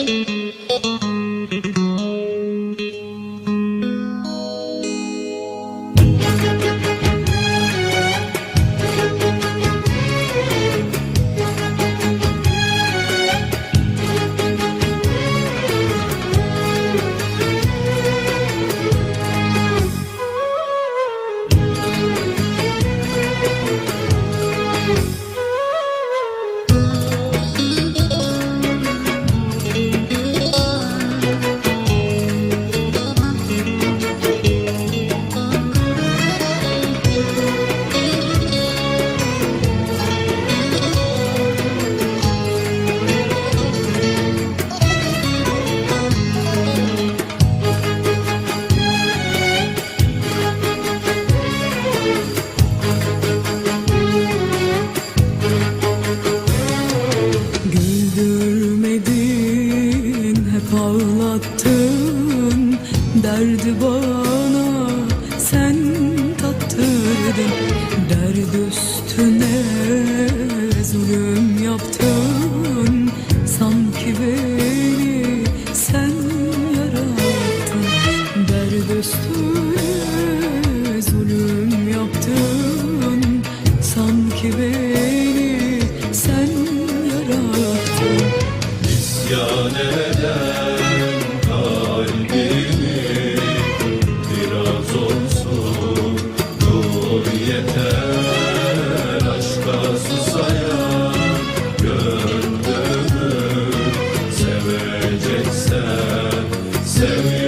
Güldürmedin hep ağlattın. Derdi bana sen tattırdın. Derd üstüne zulüm yaptın. Sanki beni to